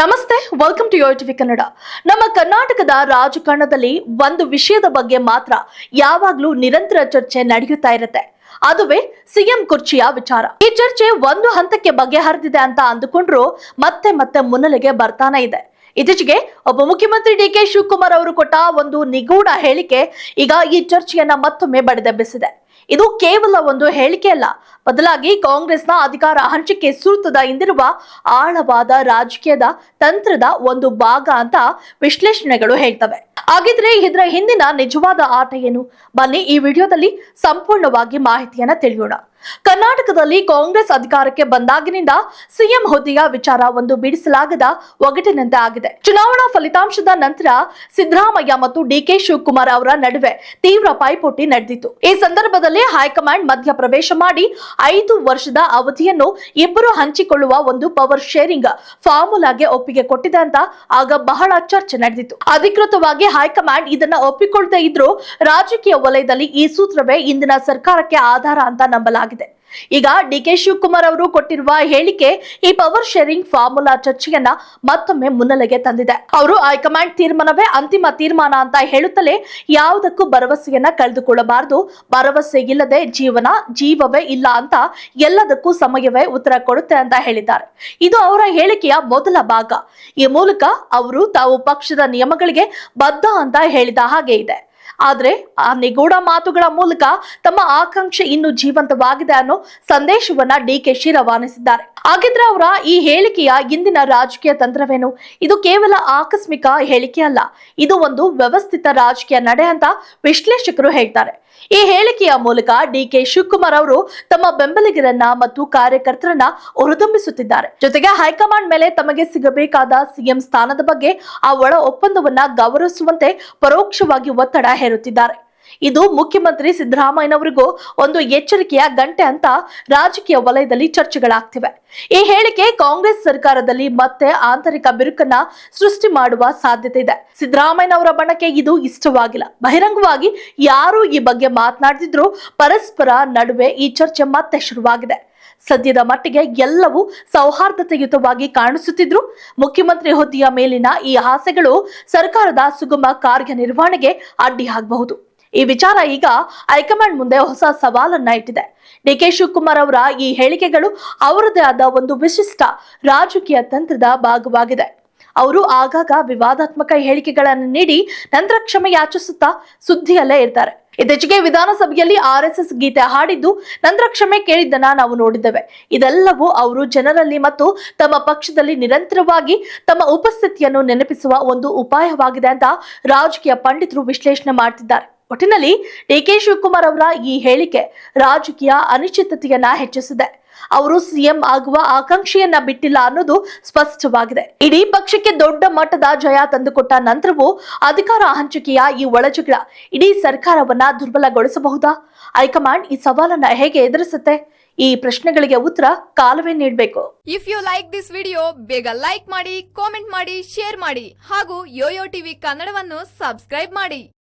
ನಮಸ್ತೆ welcome to your TV Kannada ನಮ್ಮ ಕರ್ನಾಟಕದ ರಾಜಕಾರಣದಲ್ಲಿ ಒಂದು ವಿಷಯದ ಬಗ್ಗೆ ಮಾತ್ರ ಯಾವಾಗ್ಲೂ ನಿರಂತರ ಚರ್ಚೆ ನಡೆಯುತ್ತಾ ಇರುತ್ತೆ. ಅದುವೇ ಸಿಎಂ ಕುರ್ಚಿಯ ವಿಚಾರ. ಈ ಚರ್ಚೆ ಒಂದು ಹಂತಕ್ಕೆ ಬಗೆಹರಿದಿದೆ ಅಂತ ಅಂದುಕೊಂಡ್ರು ಮತ್ತೆ ಮತ್ತೆ ಮುನ್ನೆಲೆಗೆ ಬರ್ತಾನೆ ಇದೆ. ಇತ್ತೀಚೆಗೆ ಒಬ್ಬ ಮುಖ್ಯಮಂತ್ರಿ ಡಿ ಕೆ ಶಿವಕುಮಾರ್ ಅವರು ಕೊಟ್ಟ ಒಂದು ನಿಗೂಢ ಹೇಳಿಕೆ ಈಗ ಈ ಚರ್ಚೆಯನ್ನ ಮತ್ತೊಮ್ಮೆ ಬಡಿದೆಬ್ಬಿಸಿದೆ ಇದು ಕೇವಲ ಒಂದು ಹೇಳಿಕೆ ಅಲ್ಲ. ಬದಲಾಗಿ ಕಾಂಗ್ರೆಸ್ನ ಅಧಿಕಾರ ಹಂಚಿಕೆ ಸೂತ್ರದ ಹಿಂದಿರುವ ಆಳವಾದ ರಾಜಕೀಯದ ತಂತ್ರದ ಒಂದು ಭಾಗ ಅಂತ ವಿಶ್ಲೇಷಣೆಗಳು ಹೇಳ್ತವೆ. ಹಾಗಿದ್ರೆ ಇದರ ಹಿಂದಿನ ನಿಜವಾದ ಆಟ ಏನು? ಬನ್ನಿ ಈ ವಿಡಿಯೋದಲ್ಲಿ ಸಂಪೂರ್ಣವಾಗಿ ಮಾಹಿತಿಯನ್ನ ತಿಳಿಯೋಣ. ಕರ್ನಾಟಕದಲ್ಲಿ ಕಾಂಗ್ರೆಸ್ ಅಧಿಕಾರಕ್ಕೆ ಬಂದಾಗಿನಿಂದ ಸಿಎಂ ಹುದ್ದೆಯ ವಿಚಾರ ಒಂದು ಬಿಡಿಸಲಾಗದ ಒಗಟಿನಂತೆ ಆಗಿದೆ. ಚುನಾವಣಾ ಫಲಿತಾಂಶದ ನಂತರ ಸಿದ್ದರಾಮಯ್ಯ ಮತ್ತು ಡಿಕೆ ಶಿವಕುಮಾರ್ ಅವರ ನಡುವೆ ತೀವ್ರ ಪೈಪೋಟಿ ನಡೆದಿತ್ತು. ಈ ಸಂದರ್ಭದಲ್ಲಿ ಹೈಕಮಾಂಡ್ ಮಧ್ಯ ಪ್ರವೇಶ ಮಾಡಿ ಐದು ವರ್ಷದ ಅವಧಿಯನ್ನು ಇಬ್ಬರು ಹಂಚಿಕೊಳ್ಳುವ ಒಂದು ಪವರ್ ಶೇರಿಂಗ್ ಫಾರ್ಮುಲಾಗೆ ಒಪ್ಪಿಗೆ ಕೊಟ್ಟಿದೆ ಅಂತ ಆಗ ಬಹಳ ಚರ್ಚೆ ನಡೆದಿತ್ತು. ಅಧಿಕೃತವಾಗಿ ಹೈಕಮಾಂಡ್ ಇದನ್ನ ಒಪ್ಪಿಕೊಳ್ಳದೆ ಇದ್ರೂ ರಾಜಕೀಯ ವಲಯದಲ್ಲಿ ಈ ಸೂತ್ರವೇ ಇಂದಿನ ಸರ್ಕಾರಕ್ಕೆ ಆಧಾರ ಅಂತ ನಂಬಲಾಗಿದೆ. ಈಗ ಡಿ ಕೆ ಶಿವಕುಮಾರ್ ಅವರು ಕೊಟ್ಟಿರುವ ಹೇಳಿಕೆ ಈ ಪವರ್ ಶೇರಿಂಗ್ ಫಾರ್ಮುಲಾ ಚರ್ಚೆಯನ್ನ ಮತ್ತೊಮ್ಮೆ ಮುನ್ನೆಲೆಗೆ ತಂದಿದೆ. ಅವರು ಹೈಕಮಾಂಡ್ ತೀರ್ಮಾನವೇ ಅಂತಿಮ ತೀರ್ಮಾನ ಅಂತ ಹೇಳುತ್ತಲೇ ಯಾವುದಕ್ಕೂ ಭರವಸೆಯನ್ನ ಕಳೆದುಕೊಳ್ಳಬಾರದು. ಭರವಸೆ ಇಲ್ಲದೆ ಜೀವನ ಜೀವವೇ ಇಲ್ಲ ಅಂತ ಎಲ್ಲದಕ್ಕೂ ಸಮಯವೇ ಉತ್ತರ ಕೊಡುತ್ತೆ ಅಂತ ಹೇಳಿದ್ದಾರೆ. ಇದು ಅವರ ಹೇಳಿಕೆಯ ಮೊದಲ ಭಾಗ. ಈ ಮೂಲಕ ಅವರು ತಾವು ಪಕ್ಷದ ನಿಯಮಗಳಿಗೆ ಬದ್ಧ ಅಂತ ಹೇಳಿದ ಹಾಗೆ ಇದೆ. ಆದ್ರೆ ಆ ನಿಗೂಢ ಮಾತುಗಳ ಮೂಲಕ ತಮ್ಮ ಆಕಾಂಕ್ಷೆ ಇನ್ನು ಜೀವಂತವಾಗಿದೆ ಅನ್ನೋ ಸಂದೇಶವನ್ನ ಡಿ ಕೆ ಶಿ ರವಾನಿಸಿದ್ದಾರೆ ಹಾಗಿದ್ರೆ ಅವರ ಈ ಹೇಳಿಕೆಯ ಇಂದಿನ ರಾಜಕೀಯ ತಂತ್ರವೇನು? ಇದು ಕೇವಲ ಆಕಸ್ಮಿಕ ಹೇಳಿಕೆ ಅಲ್ಲ. ಇದು ಒಂದು ವ್ಯವಸ್ಥಿತ ರಾಜಕೀಯ ನಡೆ ಅಂತ ವಿಶ್ಲೇಷಕರು ಹೇಳ್ತಾರೆ. ಈ ಹೇಳಿಕೆಯ ಮೂಲಕ ಡಿಕೆ ಶಿವಕುಮಾರ್ ಅವರು ತಮ್ಮ ಬೆಂಬಲಿಗರನ್ನ ಮತ್ತು ಕಾರ್ಯಕರ್ತರನ್ನ ಹುರಿದುಂಬಿಸುತ್ತಿದ್ದಾರೆ ಜೊತೆಗೆ ಹೈಕಮಾಂಡ್ ಮೇಲೆ ತಮಗೆ ಸಿಗಬೇಕಾದ ಸಿಎಂ ಸ್ಥಾನದ ಬಗ್ಗೆ ಆ ಒಳ ಒಪ್ಪಂದವನ್ನ ಗೌರವಿಸುವಂತೆ ಪರೋಕ್ಷವಾಗಿ ಒತ್ತಡ ಹೇರುತ್ತಿದ್ದಾರೆ. ಇದು ಮುಖ್ಯಮಂತ್ರಿ ಸಿದ್ದರಾಮಯ್ಯನವರಿಗೂ ಒಂದು ಎಚ್ಚರಿಕೆಯ ಗಂಟೆ ಅಂತ ರಾಜಕೀಯ ವಲಯದಲ್ಲಿ ಚರ್ಚೆಗಳಾಗ್ತಿವೆ. ಈ ಹೇಳಿಕೆ ಕಾಂಗ್ರೆಸ್ ಸರ್ಕಾರದಲ್ಲಿ ಮತ್ತೆ ಆಂತರಿಕ ಬಿರುಕನ್ನ ಸೃಷ್ಟಿ ಮಾಡುವ ಸಾಧ್ಯತೆ ಇದೆ. ಸಿದ್ದರಾಮಯ್ಯನವರ ಬಣಕ್ಕೆ ಇದು ಇಷ್ಟವಾಗಿಲ್ಲ. ಬಹಿರಂಗವಾಗಿ ಯಾರು ಈ ಬಗ್ಗೆ ಮಾತನಾಡ್ತಿದ್ರು ಪರಸ್ಪರ ನಡುವೆ ಈ ಚರ್ಚೆ ಮತ್ತೆ ಶುರುವಾಗಿದೆ. ಸದ್ಯದ ಮಟ್ಟಿಗೆ ಎಲ್ಲವೂ ಸೌಹಾರ್ದತೆಯುತವಾಗಿ ಕಾಣಿಸುತ್ತಿದ್ರು. ಮುಖ್ಯಮಂತ್ರಿ ಹುದ್ದೆಯ ಮೇಲಿನ ಈ ಆಸೆಗಳು ಸರ್ಕಾರದ ಸುಗಮ ಕಾರ್ಯನಿರ್ವಹಣೆಗೆ ಅಡ್ಡಿಯಾಗಬಹುದು. ಈ ವಿಚಾರ ಈಗ ಹೈಕಮಾಂಡ್ ಮುಂದೆ ಹೊಸ ಸವಾಲನ್ನ ಇಟ್ಟಿದೆ. ಡಿ ಕೆ ಶಿವಕುಮಾರ್ ಅವರ ಈ ಹೇಳಿಕೆಗಳು ಅವರದೇ ಆದ ಒಂದು ವಿಶಿಷ್ಟ ರಾಜಕೀಯ ತಂತ್ರದ ಭಾಗವಾಗಿದೆ. ಅವರು ಆಗಾಗ ವಿವಾದಾತ್ಮಕ ಹೇಳಿಕೆಗಳನ್ನು ನೀಡಿ ನಂತರ ಕ್ಷಮೆ ಯಾಚಿಸುತ್ತಾ ಸುದ್ದಿಯಲ್ಲೇ ಇರ್ತಾರೆ. ಇತ್ತೀಚೆಗೆ ವಿಧಾನಸಭೆಯಲ್ಲಿ ಆರ್ ಎಸ್ ಎಸ್ ಗೀತೆ ಹಾಡಿದ್ದು ನಂತರ ಕ್ಷಮೆ ಕೇಳಿದ್ದನ್ನ ನಾವು ನೋಡಿದ್ದೇವೆ. ಇದೆಲ್ಲವೂ ಅವರು ಜನರಲ್ಲಿ ಮತ್ತು ತಮ್ಮ ಪಕ್ಷದಲ್ಲಿ ನಿರಂತರವಾಗಿ ತಮ್ಮ ಉಪಸ್ಥಿತಿಯನ್ನು ನೆನಪಿಸುವ ಒಂದು ಉಪಾಯವಾಗಿದೆ ಅಂತ ರಾಜಕೀಯ ಪಂಡಿತರು ವಿಶ್ಲೇಷಣೆ ಮಾಡ್ತಿದ್ದಾರೆ. ಒಟ್ಟಿನಲ್ಲಿ ಡಿ ಕೆ ಶಿವಕುಮಾರ್ ಅವರ ಈ ಹೇಳಿಕೆ ರಾಜಕೀಯ ಅನಿಶ್ಚಿತತೆಯನ್ನ ಹೆಚ್ಚಿಸಿದೆ. ಅವರು ಸಿಎಂ ಆಗುವ ಆಕಾಂಕ್ಷೆಯನ್ನ ಬಿಟ್ಟಿಲ್ಲ ಅನ್ನೋದು ಸ್ಪಷ್ಟವಾಗಿದೆ. ಇಡೀ ಪಕ್ಷಕ್ಕೆ ದೊಡ್ಡ ಮಟ್ಟದ ಜಯ ತಂದುಕೊಟ್ಟ ನಂತರವೂ ಅಧಿಕಾರ ಹಂಚಿಕೆಯ ಈ ಒಳಜಗಳ ಇಡೀ ಸರ್ಕಾರವನ್ನ ದುರ್ಬಲಗೊಳಿಸಬಹುದಾ? ಹೈಕಮಾಂಡ್ ಈ ಸವಾಲನ್ನ ಹೇಗೆ ಎದುರಿಸುತ್ತೆ? ಈ ಪ್ರಶ್ನೆಗಳಿಗೆ ಉತ್ತರ ಕಾಲವೇ ನೀಡಬೇಕು. If you like this video ಬೇಗ ಲೈಕ್ ಮಾಡಿ ಕಾಮೆಂಟ್ ಮಾಡಿ ಶೇರ್ ಮಾಡಿ ಹಾಗೂ ಯೋಯೋ ಟಿವಿ ಕನ್ನಡವನ್ನು ಸಬ್ಸ್ಕ್ರೈಬ್ ಮಾಡಿ.